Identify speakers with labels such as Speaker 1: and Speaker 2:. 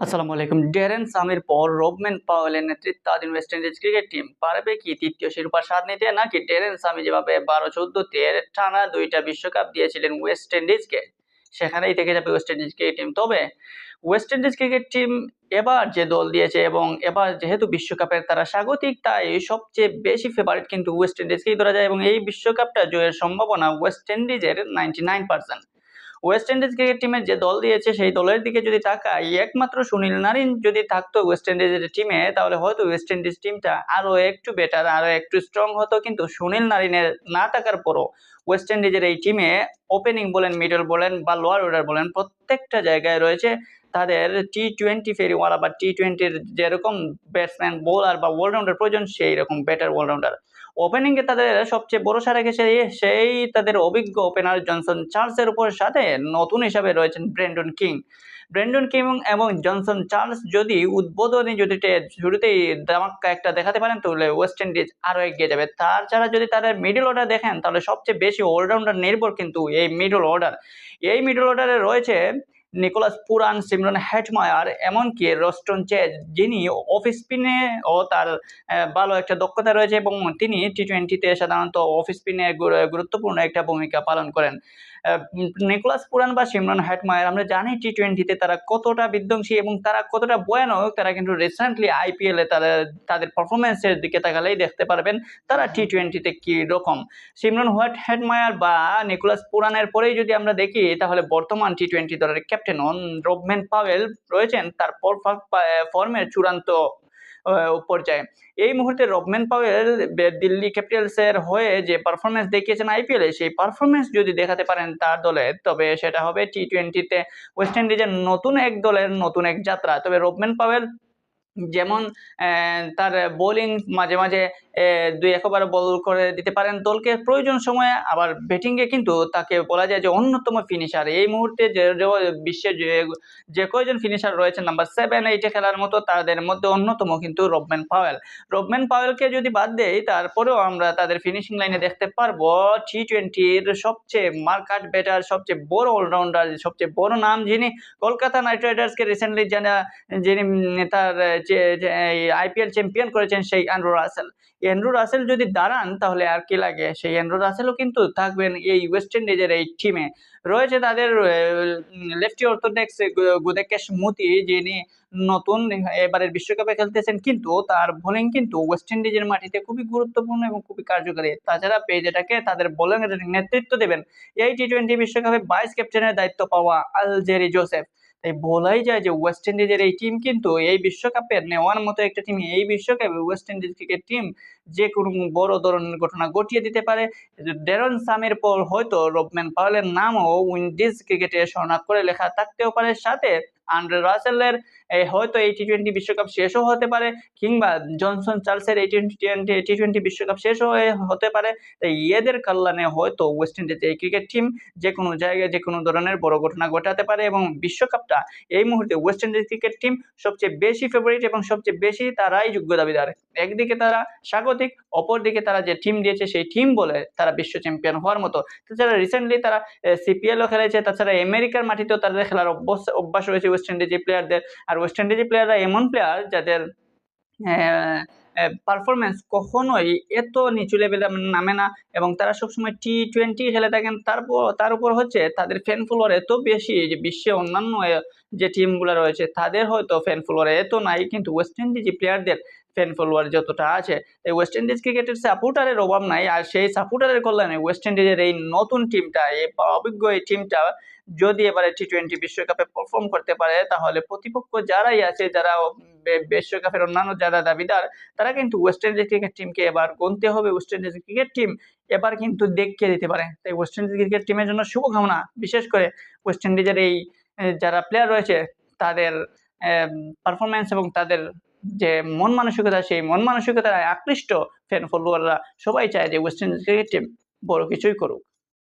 Speaker 1: আসসালামু আলাইকুম। ডেরেন সামির পর রবম্যান পাওয়েলের নেতৃত্বাধীন ওয়েস্ট ইন্ডিজ ক্রিকেট টিম পারবে কি তৃতীয় শিরোপা স্বাদ নিতে? নাকি ডেরেন সামি যেভাবে বারো চোদ্দতে টানা দুইটা বিশ্বকাপ দিয়েছিলেন ওয়েস্ট ইন্ডিজকে সেখানেই থেকে যাবে ওয়েস্ট ইন্ডিজ ক্রিকেট টিম তবে ওয়েস্ট ইন্ডিজ ক্রিকেট টিম এবার যে দল দিয়েছে এবং এবার যেহেতু বিশ্বকাপের তারা স্বাগতিক, তাই সবচেয়ে বেশি ফেভারিট কিন্তু ওয়েস্ট ইন্ডিজকেই ধরা যায় এবং এই বিশ্বকাপটা জয়ের সম্ভাবনা ওয়েস্ট ইন্ডিজের ninety nine percent West Indies cricket টিমের যে দল দিয়েছে, সেই দলের দিকে যদি তাকাই, একমাত্র সুনীল নারিন যদি থাকতো ওয়েস্ট ইন্ডিজের টিমে তাহলে হয়তো ওয়েস্ট ইন্ডিজ টিমটা আরও একটু বেটার আরও একটু স্ট্রং হতো। কিন্তু সুনীল নারিনের না থাকার পরও ওয়েস্ট ইন্ডিজের এই টিমে ওপেনিং বলেন মিডল বলেন বা লোয়ার অর্ডার বলেন প্রত্যেকটা জায়গায় রয়েছে। তাদের টি টোয়েন্টি ফেরিওয়ালা বা টি টোয়েন্টির যেরকম ব্যাটসম্যান বোলার বা অলরাউন্ডার প্রয়োজন সেই রকম ব্যাটার অলরাউন্ডার ওপেনিংয়ে তাদের সবচেয়ে ভরসা রেখেছে সেই তাদের অভিজ্ঞ ওপেনার জনসন চার্লসের উপর সাথে নতুন হিসাবে রয়েছেন ব্রেন্ডন কিং। ব্রেন্ডন কিং এবং জনসন চার্লস যদি উদ্বোধনী যদি শুরুতেই দামাক্কা একটা দেখাতে পারেন, তাহলে ওয়েস্ট ইন্ডিজ আরও এগিয়ে যাবে। তাছাড়া যদি তাদের মিডল অর্ডার দেখেন, তাহলে সবচেয়ে বেশি অলরাউন্ডার নির্ভর কিন্তু এই মিডল অর্ডার এই মিডল অর্ডারে রয়েছে নিকোলাস পুরান, সিমরন হ্যাটমায়ার এমনকি রস্টন চেজ, যিনি অফ স্পিনে ও তার ভালো একটা দক্ষতা রয়েছে এবং তিনি টি টোয়েন্টিতে সাধারণত অফ স্পিনে গুরুত্বপূর্ণ একটা ভূমিকা পালন করেন। নিকোলাস পুরান বা সিমরন হ্যাটমায়ার আমরা জানি টি টোয়েন্টিতে তারা কতটা বিধ্বংসী এবং তারা কতটা ভয়ানক, তারা কিন্তু রিসেন্টলি আইপিএলে তারা, তাদের পারফরমেন্সের দিকে তাকালেই দেখতে পারবেন তারা টি টোয়েন্টিতে কী রকম। সিমরন হোয়াট হেডমায়ার বা নিকোলাস পুরানের পরেই যদি আমরা দেখি, তাহলে বর্তমান টি টোয়েন্টি দলের ক্যাপ্টেন অন রবম্যান পাওয়েল রয়েছেন। তার ফর্মের চূড়ান্ত পর্যায়ে এই মুহূর্তে রবম্যান পাওয়েল দিল্লি ক্যাপিটালসের হয়ে যে পারফরমেন্স দেখিয়েছেন আইপিএলে সেই পারফরমেন্স যদি দেখাতে পারেন তার দলে, তবে সেটা হবে টি টোয়েন্টিতে ওয়েস্ট ইন্ডিজের নতুন এক দলের নতুন এক যাত্রা। তবে রবম্যান পাওয়েল যেমন তার বোলিং মাঝে মাঝে দুই একবার বল করে দিতে পারেন। দলকে প্রয়োজন সময়ে আবার ব্যাটিংয়ে কিন্তু তাকে বলা যায় যে অন্যতম ফিনিশার এই মুহূর্তে যে যে বিশ্বে যে কয়জন ফিনিশার রয়েছেন নাম্বার সেভেন এইটে খেলার মতো, তাদের মধ্যে অন্যতম কিন্তু রবম্যান পাওয়েল। রবম্যান পাওয়েলকে যদি বাদ দেই, তারপরেও আমরা তাদের ফিনিশিং লাইনে দেখতে পারব টি টোয়েন্টির সবচেয়ে মার্কাট ব্যাটার সবচেয়ে বড় অলরাউন্ডার সবচেয়ে বড় নাম যিনি কলকাতা নাইট রাইডার্সকে রিসেন্টলি জানা, যিনি, তার আইপিএল চ্যাম্পিয়ন করেছেন সেই অ্যান্ড্রু রাসেল অ্যান্ড্রু রাসেল যদি দাঁড়ান, তাহলে আর কি লাগে? সেই অ্যান্ড্রু রাসেলও কিন্তু থাকবেন এই ওয়েস্ট ইন্ডিজের এই টিমে রয়েছে তাদের লেফটি অর্থোডক্স গুদেকেশ মুতি, যিনি নতুন এবারের বিশ্বকাপে খেলতেছেন, কিন্তু তার বোলিং কিন্তু ওয়েস্ট ইন্ডিজের মাটিতে খুবই গুরুত্বপূর্ণ এবং খুবই কার্যকরী। তাছাড়া পেজেটাকে তাদের বোলিং নেতৃত্ব দেবেন। এই টি টোয়েন্টি বিশ্বকাপে ভাইস ক্যাপ্টেনের দায়িত্ব পাওয়া আলজেরি জোসেফ। তাই বলাই যায় যে ওয়েস্ট ইন্ডিজের এই টিম কিন্তু এই বিশ্বকাপে নেওয়ার মতো একটা টিম এই বিশ্বকাপে ওয়েস্ট ইন্ডিজ ক্রিকেট টিম যে কোনো বড় ধরনের ঘটনা ঘটিয়ে দিতে পারে। ডেরন সামের পর হয়তো রবম্যান পাওয়েলের নামও উইন্ডিজ ক্রিকেটে শনাক্ত লেখা থাকতেও পারে। সাথে আন্ড্রে রাসেলের হয়তো এই টি টোয়েন্টি বিশ্বকাপ শেষও হতে পারে, কিংবা জনসন চার্লসের এই টোয়েন্টি টোয়েন্টি টি টোয়েন্টি বিশ্বকাপ শেষ হয়ে- হতে পারে। তাই এদের কল্যাণে হয়তো ওয়েস্ট ইন্ডিজ এই ক্রিকেট টিম যে কোনো জায়গায় যে কোনো ধরনের বড় ঘটনা ঘটাতে পারে এবং বিশ্বকাপটা এই মুহূর্তে ওয়েস্ট ইন্ডিজ ক্রিকেট টিম সবচেয়ে বেশি ফেভারিট এবং সবচেয়ে বেশি তারাই যোগ্য দাবিদার। একদিকে তারা স্বাগতিক, অপরদিকে তারা যে টিম দিয়েছে সেই টিম বলে তারা বিশ্ব চ্যাম্পিয়ন হওয়ার মতো। তাছাড়া রিসেন্টলি তারা সিপিএলও খেলেছে, তাছাড়া আমেরিকার মাটিতেও তাদের খেলার অভ্যাস অভ্যাস রয়েছে ওয়েস্ট ইন্ডিজের প্লেয়ারদের আর ওয়েস্ট ইন্ডিজের প্লেয়াররা এমন প্লেয়ার যাদের পারফরমেন্স কখনোই এত নিচু লেভেলে নামে না এবং তারা সবসময় টি টোয়েন্টি খেলে থাকেন, তারপর, তার উপর হচ্ছে তাদের ফ্যান ফলোয়ার এত বেশি যে বিশ্বে অন্যান্য যে টিমগুলো রয়েছে, তাদের হয়তো ফ্যান ফলোয়ার এত নাই, কিন্তু ওয়েস্ট ইন্ডিজ প্লেয়ারদের ফ্যান ফলোয়ার যতটা আছে, এই ওয়েস্ট ইন্ডিজ ক্রিকেটের সাপোর্টারের অভাব নাই, আর সেই সাপোর্টারের কল্যাণে ওয়েস্ট ইন্ডিজের এই নতুন টিমটা এই অভিজ্ঞ এই টিমটা যদি এবারে টি টোয়েন্টি বিশ্বকাপে পারফর্ম করতে পারে, তাহলে প্রতিপক্ষ যারাই আছে, যারা বিশ্বকাপের অন্যান্য যারা দাবিদার, তারা কিন্তু ওয়েস্ট ইন্ডিজ ক্রিকেট টিমকে এবার গুনতে হবে। ওয়েস্ট ইন্ডিজ ক্রিকেট টিম এবার কিন্তু দেখিয়ে দিতে পারে। তাই ওয়েস্ট ইন্ডিজ ক্রিকেট টিমের জন্য শুভকামনা। বিশেষ করে ওয়েস্ট ইন্ডিজের এই যারা প্লেয়ার রয়েছে, তাদের পারফরমেন্স এবং তাদের যে মন মানসিকতা, সেই মন মানসিকতায় আকৃষ্ট ফ্যান ফলোয়াররা সবাই চায় যে ওয়েস্ট ইন্ডিজ ক্রিকেট টিম বড় কিছুই করুক।